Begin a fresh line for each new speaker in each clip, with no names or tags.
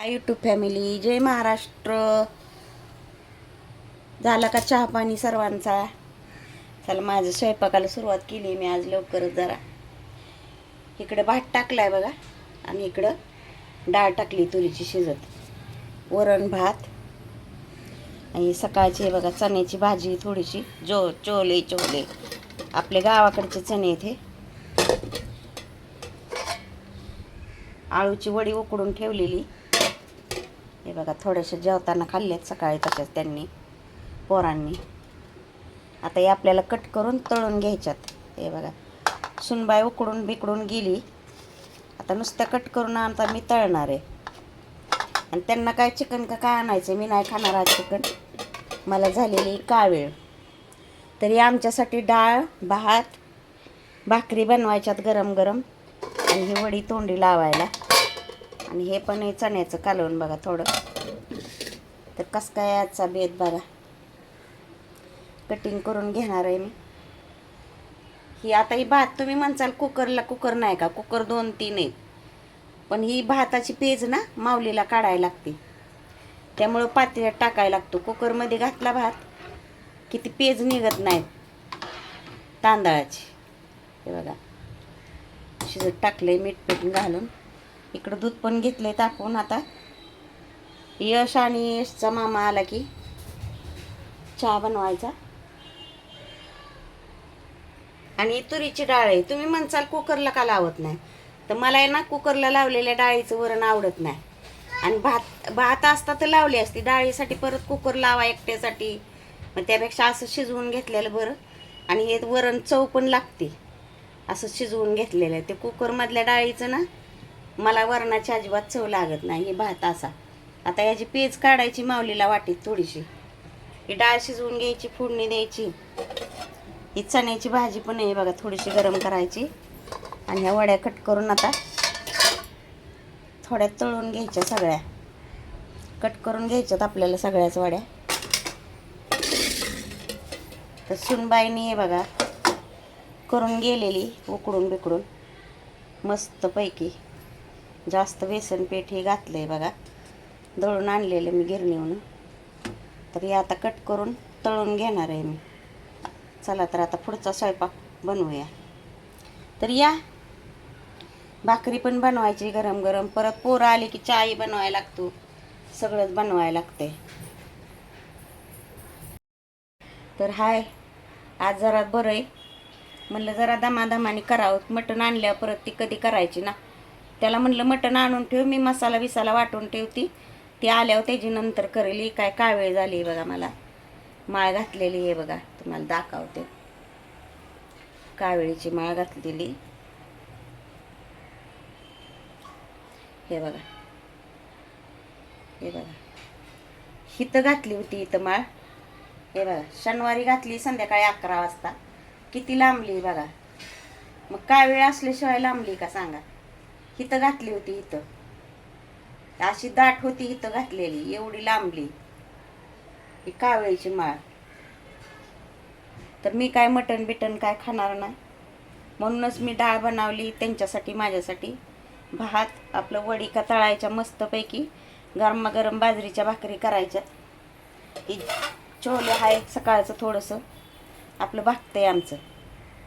YouTube family जय महाराष्ट्र. झाला का चहा पाणी सर्वांचा? चला माझं स्वयंपाकाला सुरुवात केली मी आज लवकरच जरा. इकडं भात टाकलाय बघा. आणि इकडं डाळ टाकली तुरीची शिजत. वरण भात. आणि सकाळची बघा चण्याची भाजी थोडीशी. जो चोले चोले. आपले गावाकडचे चणे इथे आळूची वडी उकडून ठेवलेली. हे बघा थोडेसे जेवताना खाल्लेत सकाळी तसेच त्यांनी पोरांनी. आता हे आपल्याला कट करून तळून घ्यायच्यात. हे बघा सुनबाई उकडून बिकडून गेली. आता नुसत्या कट करून आणता मी तळणार आहे. आणि त्यांना काय चिकन का काय आणायचं? मी नाही खाणार आज चिकन मला झालेली कावेळ. तरी आमच्यासाठी डाळ भात भाकरी बनवायच्यात गरम गरम आणि ही वडी तोंडी लावायला. आणि हे पण आहे चण्याचं कालवून बघा थोडं. तर कसं काय आजचा बेत बघा. कटिंग करून घेणार आहे मी. ही आता ही भात तुम्ही म्हणसाल कुकरला कुकर नाही का? कुकर दोन तीन आहेत. पण ही भाताची पेज ना माऊलीला काढायला लागते. त्यामुळं पातेल्यात टाकायला लागतो. कुकरमध्ये घातला भात. की ती पेज निघत नाही तांदळाची. हे बघा. शिजत टाकले मीठ पेटून घालून. इकडं दूध पण घेतलं आहे तापवून आता. यश आणि यशचा मामा आला की चहा बनवायचा. आणि तुरीची डाळ आहे. तुम्ही म्हणसाल कुकरला का लावत नाही? तर मला आहे ना कुकरला लावलेल्या डाळीचं वरण आवडत नाही. आणि भात भात असता तर लावली असती. डाळीसाठी परत कुकर लावा एकट्यासाठी. मग त्यापेक्षा असं शिजवून घेतलेलं बरं. आणि हे वरण चव पण लागते. असं शिजवून घेतलेलं आहे. ते कुकरमधल्या डाळीचं ना मला वरणाची अजिबात चव लागत नाही हे भात असा. आता याची पेज काढायची माऊलीला वाटीत थोडीशी. ही डाळ शिजवून घ्यायची फोडणी द्यायची. ही चण्याची भाजी पण आहे बघा थोडीशी गरम करायची. आणि ह्या वड्या कट करून आता थोड्या तळून घ्यायच्या सगळ्या. कट करून घ्यायच्यात आपल्याला सगळ्याच वड्या. तर सुनबाईनी हे बघा करून गेलेली उकडून बिकडून मस्तपैकी जास्त बेसन पीठ हे घातलं आहे बघा. दळून आणलेलं मी गिरणीहून तर हे आता कट करून तळून घेणार आहे मी. चला तर आता पुढचा स्वयंपाक बनवूया. तर या. भाकरी पण बनवायची गरम गरम. परत पोरं आली की चाय बनवायला लागतो. सगळंच बनवायला लागते. तर हाय. आज जरा बरं आहे. म्हणलं जरा दमादमाने करावं. मटण आणल्यावर परत ती कधी करायची ना? त्याला म्हणलं मटण आणून ठेव मी मसाला बिसाला वाटून ठेवती. ती आल्यावर त्याची नंतर करेल ही काय कावेळ झाली बघा मला. माळ घातलेली आहे बघा तुम्हाला दाखवते. कावेळीची माळ घातलेली? हे बघा. हे बघा. हिथं घातली होती इथं माळ. हे बघा शनिवारी घातली संध्याकाळी अकरा वाजता. किती लांबली बघा. मग काय वेळ असल्याशिवाय लांबली का सांगा. इथं घातली होती इथं. अशी दाट होती इथं घातलेली एवढी लांबली. ही कावळीची माळ. तर मी काय मटण बिटन काय खाणार नाही. म्हणूनच मी डाळ बनवली त्यांच्यासाठी माझ्यासाठी. भात आपलं वडी का तळायच्या मस्तपैकी गरमागरम बाजरीच्या भाकरी करायच्या. छोले आहे सकाळचं थोडंसं. आपलं भागतंय आमचं.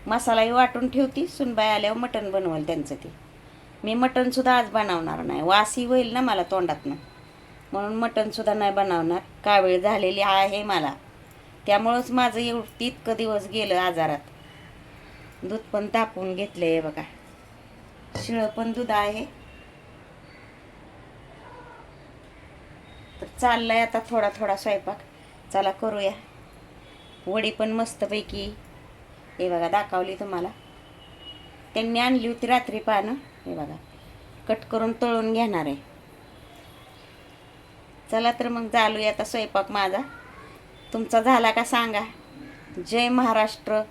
मसालाही वाटून ठेवती सुनबाई आल्यावर मटण बनवाल त्यांचं ते. मी मटणसुद्धा आज बनवणार नाही. वासी होईल ना मला तोंडातनं. म्हणून मटणसुद्धा नाही बनवणार. कावेळ झालेली आहे मला. त्यामुळंच माझं एवढं तितकं दिवस गेलं आजारात. दूध पण तापवून घेतलं आहे बघा. शिळं पण दूध आहे. तर चाललंय आता थोडा थोडा स्वयंपाक. चला करूया. वडी पण मस्तपैकी हे बघा दाखवली तुम्हाला. त्यांनी आणली होती रात्री पानं. हे बघा. कट करून तळून घेणार आहे. चला तर मग चालूया आता स्वयंपाक माझा. तुमचा झाला का सांगा. जय महाराष्ट्र.